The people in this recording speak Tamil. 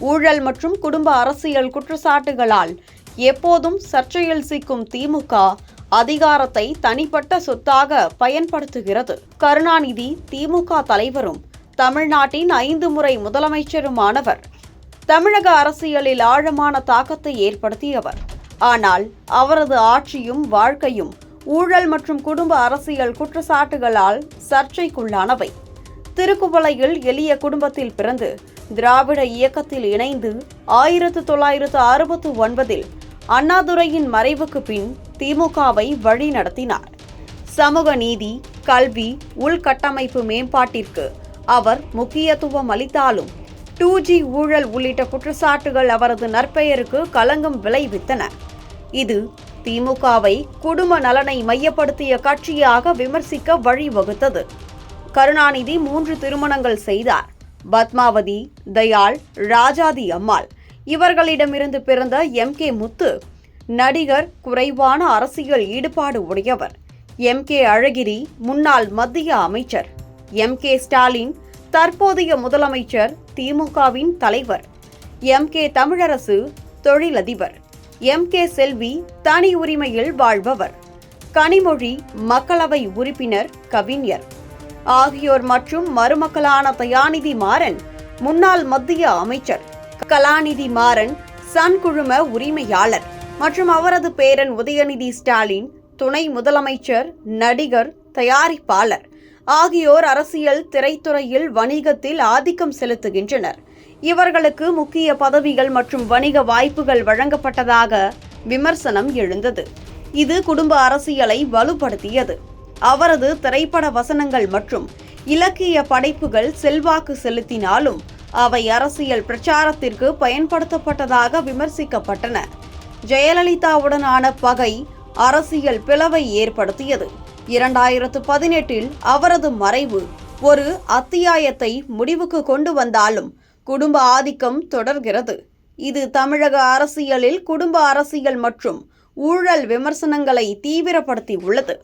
ஊழல் மற்றும் குடும்ப அரசியல் குற்றச்சாட்டுகளால் எப்போதும் சர்ச்சையில் சிக்கும் திமுக அதிகாரத்தை தனிப்பட்ட சொத்தாக பயன்படுத்துகிறது. கருணாநிதி திமுக தலைவரும் தமிழ்நாட்டின் ஐந்து முறை முதலமைச்சருமானவர். தமிழக அரசியலில் ஆழமான தாக்கத்தை ஏற்படுத்தியவர். ஆனால் அவரது ஆட்சியும் வாழ்க்கையும் ஊழல் மற்றும் குடும்ப அரசியல் குற்றச்சாட்டுகளால் சர்ச்சைக்குள்ளானவை. திருக்குவளையில் எளிய குடும்பத்தில் பிறந்து திராவிட இயக்கத்தில் இணைந்து ஆயிரத்து தொள்ளாயிரத்து அறுபத்து ஒன்பதில் அண்ணாதுரையின் மறைவுக்கு பின் திமுகவை வழிநடத்தினார். சமூக நீதி கல்வி உள்கட்டமைப்பு மேம்பாட்டிற்கு அவர் முக்கியத்துவம் அளித்தாலும் டூ ஜி ஊழல் உள்ளிட்ட குற்றச்சாட்டுகள் அவரது நற்பெயருக்கு களங்கம் விளைவித்தன. இது திமுகவை குடும்ப நலனை மையப்படுத்திய கட்சியாக விமர்சிக்க வழிவகுத்தது. கருணாநிதி மூன்று திருமணங்கள் செய்தார். பத்மாவதி தயாள் ராஜாதி அம்மாள். இவர்களிடமிருந்து பிறந்த எம். கே. முத்து நடிகர் குறைவான அரசியல் ஈடுபாடு உடையவர். எம். கே. அழகிரி முன்னாள் மத்திய அமைச்சர். எம். கே. ஸ்டாலின் தற்போதைய முதலமைச்சர் திமுகவின் தலைவர். எம். கே. தமிழரசு தொழிலதிபர். எம். கே. செல்வி தனி உரிமையில் வாழ்பவர். கனிமொழி மக்களவை உறுப்பினர் கவிஞர். ஆகியோர் மற்றும் மருமக்களான தயாநிதி மாறன் முன்னாள் மத்திய அமைச்சர் கலாநிதி மாறன் சன் குழும உரிமையாளர் மற்றும் அவரது பேரன் உதயநிதி ஸ்டாலின் துணை முதலமைச்சர் நடிகர் தயாரிப்பாளர் ஆகியோர் அரசியல் திரைத்துறையில் வணிகத்தில் ஆதிக்கம் செலுத்துகின்றனர். இவர்களுக்கு முக்கிய பதவிகள் மற்றும் வணிக வாய்ப்புகள் வழங்கப்பட்டதாக விமர்சனம் எழுந்தது. இது குடும்ப அரசியலை வலுப்படுத்தியது. அவரது திரைப்பட வசனங்கள் மற்றும் இலக்கிய படைப்புகள் செல்வாக்கு செலுத்தினாலும் அவை அரசியல் பிரச்சாரத்திற்கு பயன்படுத்தப்பட்டதாக விமர்சிக்கப்பட்டன. ஜெயலலிதாவுடனான பகை அரசியல் பிளவை ஏற்படுத்தியது. இரண்டாயிரத்து பதினெட்டில் அவரது மறைவு ஒரு அத்தியாயத்தை முடிவுக்கு கொண்டு வந்தாலும் குடும்ப ஆதிக்கம் தொடர்கிறது. இது தமிழக அரசியலில் குடும்ப அரசியல் மற்றும் ஊழல் விமர்சனங்களை தீவிரப்படுத்தி உள்ளது